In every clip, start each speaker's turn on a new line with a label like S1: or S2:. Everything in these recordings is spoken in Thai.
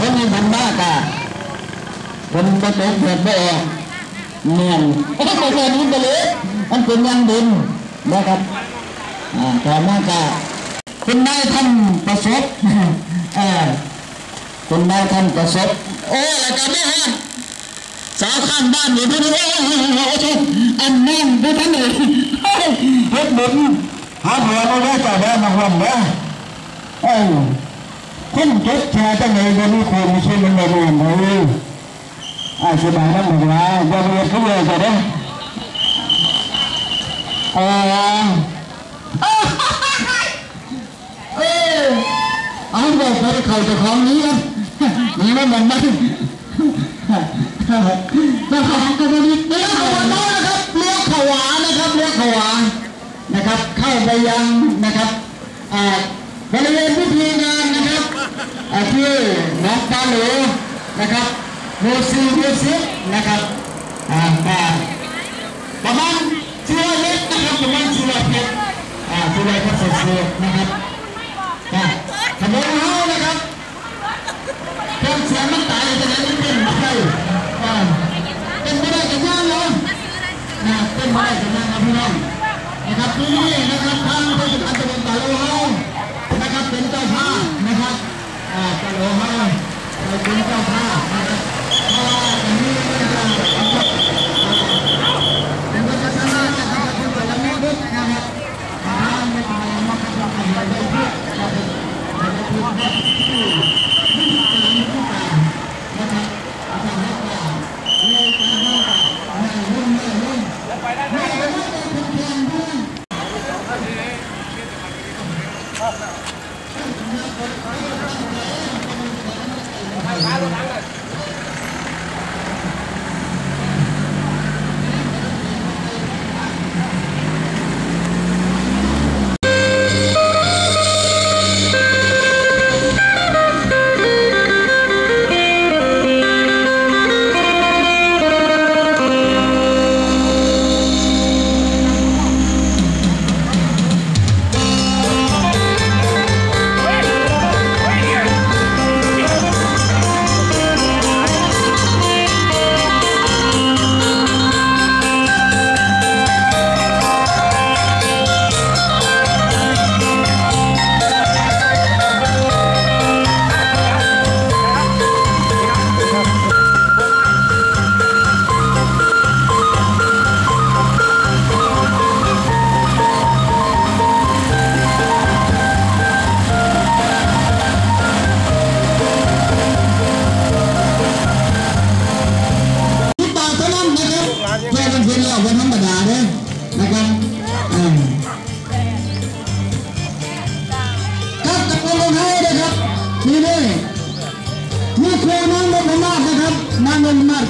S1: คนมีบุญมากอะคนประสบเหตุไม่ออกเนียนไอ้ตัวนี้ไปเลยมันเป็นยังดินนะครับต่อมาก็คุณนายท่านประสบคุณนายท่านประสบโอ้แล้วก็ไม่ฮะสาวข้างบ้านอยู่ที่นี่โอ้โหอันนั่งไปทั้งไหนเฮ็ดบุญหาหัวเราได้จากแม่มาวันนะเอ้ คุณจดแชร์ตั้งไหนก็มีคนไม่ใช่มันไม่รู้เลยอาชีพนั้นบอกว่าจะเรียนเขาเลยจะได้เออเออเอาบอกไปเข่าจะของนี้นะนี่ไม่เหมือนกันแต่ของก็ไม่ดีเลี้ยงขวาน้อยนะครับเลี้ยงขวานะครับเลี้ยงขวานะครับ เข้าไปยังนะครับอ่าบริเวณพิธีงานนะครับ ที่น้องปาหลูนะครับโมซีโมซินะครับอ่ามาประมาณสี่ร้อยเมตรนะครับประมาณสี่ร้อยเมตรอ่าสี่ร้อยเมตรเศษๆนะครับขบวนเฮานะครับเครื่องเสียงมันตายจะไหนมันเป็นไม่ได้อ่าเป็นไม่ได้กันย่างเลยนะเป็นไม่ได้กันย่างครับพี่น้องนะครับที่นี่นะครับทางผู้จัดการตำบลตะโลเฮานะครับเป็นเจ้าภาพนะครับอ่าตะโลเฮา เรา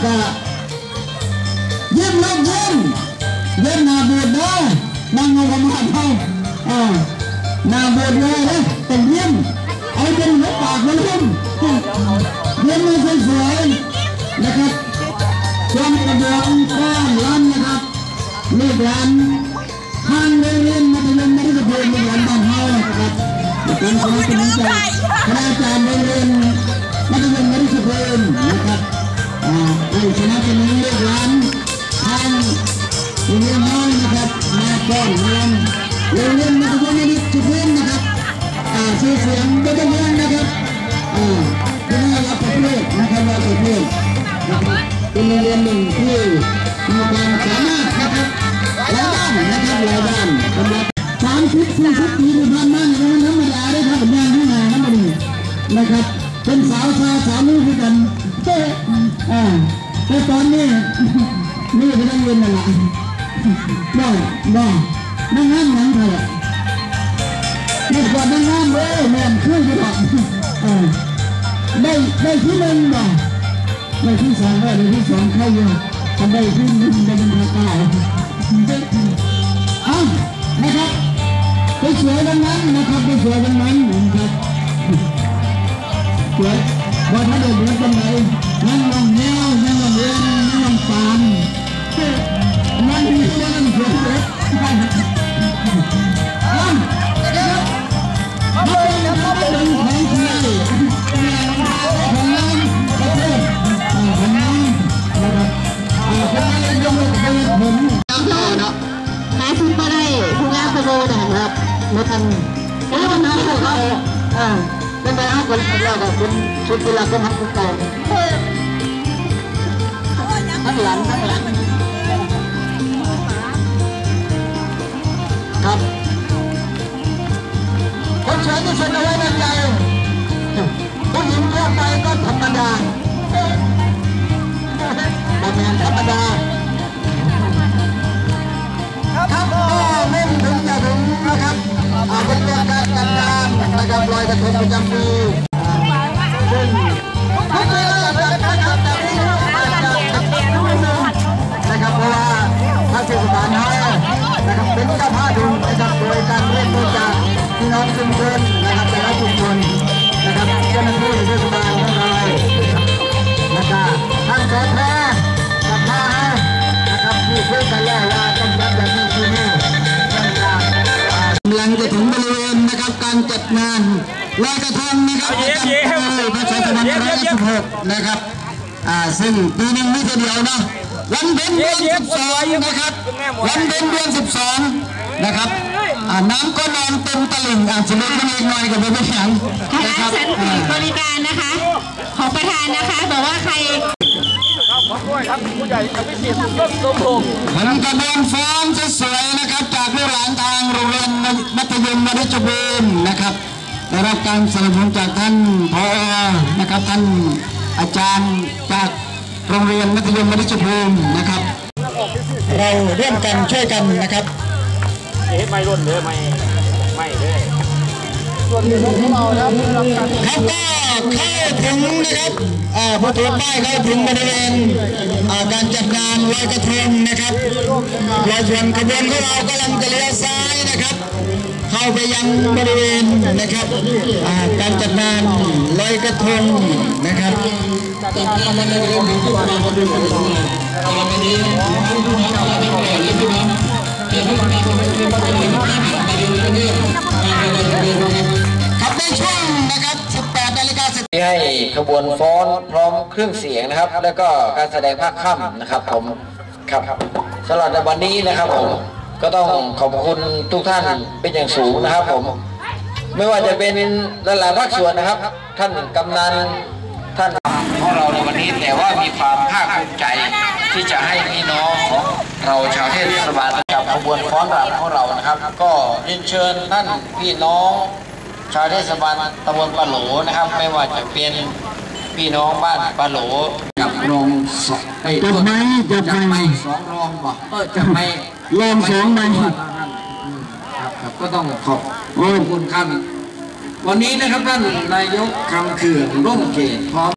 S1: กะยี่ยมล้วเยี่ยมยี่ยมนาบูดเด้อนางนพมาศเขาอ่านาบูดเลยนะเป็นยี่ยมเอาเป็นหัวปากเลยเยี่ยมเยี่ยมเลยสวยๆนะครับจอมกระเบื้องก้อนล้านนะครับลูกหลานทางเรียนมัธยมมัธยมลูกหลานบ้านเฮานะครับเป็นคณะกรรมการคณาจารย์โรงเรียนมัธยมมัธยมนะครับ อ่าไอ้คณะกรรมการลูกหลานทางโรงเรียนเฮานะครับมาก่อนเรียนโรงเรียนมัธยมมัธยมนนะครับชื่อเสียงเป็นเรื่องนะครับอ่าเป็นรับประเภทนะครับรับประเภทนะครับเป็นโรงเรียนหนึ่งที่มีความสามารถนะครับหลายด้านนะครับหลายด้านสำหรับสามสิบสี่สิบปีที่ผ่านมาเนี่ยมันธรรมดาได้ครับแม่ที่ไหนนั่นเองนะครับเป็นสาวชาสาวนี่คือกันเต้อ่าแต่ตอนนี้นี่เป็นนักเรียนนั่นแหละบ่บ่นั่งงามนั่งเถอะนี่ก่อนนั่งงามเว้ยแม่นขึ้นอยู่หรอกเออได้ได้ที่หนึ่งบ่ไม่ที่สองได้ที่สองเข้าอยู่ทำได้ที่หนึ่งได้เป็นทางเก้าเอานะครับไปสวยดังนั้นนะครับไปสวยดังนั้นนะครับสวยว่าถ้าเด็กเด็กเป็นไรนั่งลองแน bukan kalau nak kalau ah dan dah aku Allah dah pun sudah lah pun aku tahu kan lan kan lan ครับ นะครับลอยกระทงประจำปีซึ่งทุกปีเราจะจัดนะครับแต่ปีนี้อาจจะทำเป็นรุ่นหนึ่งนะครับเพราะว่าทางเทศบาลให้นะครับเป็นเจ้าภาพดูนะครับโดยการเล่นโดยจากพี่น้องชุมชนนะครับแต่ละชุมชนนะครับเจ้าหน้าที่เทศบาลของเรานะครับท่านสอทกับมาให้นะครับที่คุยกันแล้วว่า จัดงานลอยกระทงนะครับประจำปีพศ2516นะครับอ่าซึ่งปีหนึงไม่เดียวนะวันเพ็ญเดือน12นะครับวันเพ็ญเดือน12นะครับอ่าน้ำก็นอนเต็มตลิ่งอ่านสมุดมันเองหน่อยกับไม่เป็นหยัง
S2: ทาง
S1: นะค
S2: ร้า
S1: รั
S2: น
S1: บ
S2: ฉัน
S1: อ่า
S2: บริการนะคะ ของประธานนะคะบอกว่าใคร
S1: ผมกระบวนฟ้อนสวยๆนะครับ จากลูกหลานทางโรงเรียนมัธยมวัดจบูรณ์นะครับได้รับการสนับสนุนจากท่านพอนะครับท่านอาจารย์จากโรงเรียนมัธยมวัดจบูรณ์นะครับ เราร่วมกันช่วยกันนะครับ
S3: เฮ็ดไม่ร่นเลยไม่ไม่เลย
S1: ครับก็เข้าถึงนะครับอ่าผู้ถือป้ายเข้าถึงบริเวณอ่าการจัดงานลอยกระทงนะครับรอยส่วนขบวนของเรากำลังจะเลี้ยวซ้ายนะครับ เข้าไปยังบริเวณนะครับอ่าการจัดงานลอยกระทงนะครับ ครับในช่วงนะครับ 18นาฬิกา
S4: ให้ขบวนฟ้อนพร้อมเครื่องเสียงนะครับ แล้วก็การแสดงภาคค่ำนะครับ ผมครับสำหรับในวันนี้นะครับผมก็ต้องขอบคุณทุกท่านเป็นอย่างสูงนะครับผม ไม่ว่าจะเป็นหลายๆภาคส่วนนะครับ ท่านกำนันท่านของเราในวันนี้แต่ว่ามีความภาคภูมิใจที่จะให้พี่น้องของเราชาวเทศบาล ขบวนฟ้อนรำของเรานะครับ ก็เรียนเชิญท่านพี่น้องชาวเทศบาลตำบลปะโหลนะครับ ไม่ว่าจะเป็นพี่น้องบ้านปะโหลกับโรงสองไอ้
S1: จับไม้จับไม้
S4: สองรองบอกเออจะไม่
S1: รองสองไม้
S4: ครับครับก็ต้องขอบขอบคุณครับวันนี้นะครับท่านนายกคำเขื่อนร่มเกตพร้อม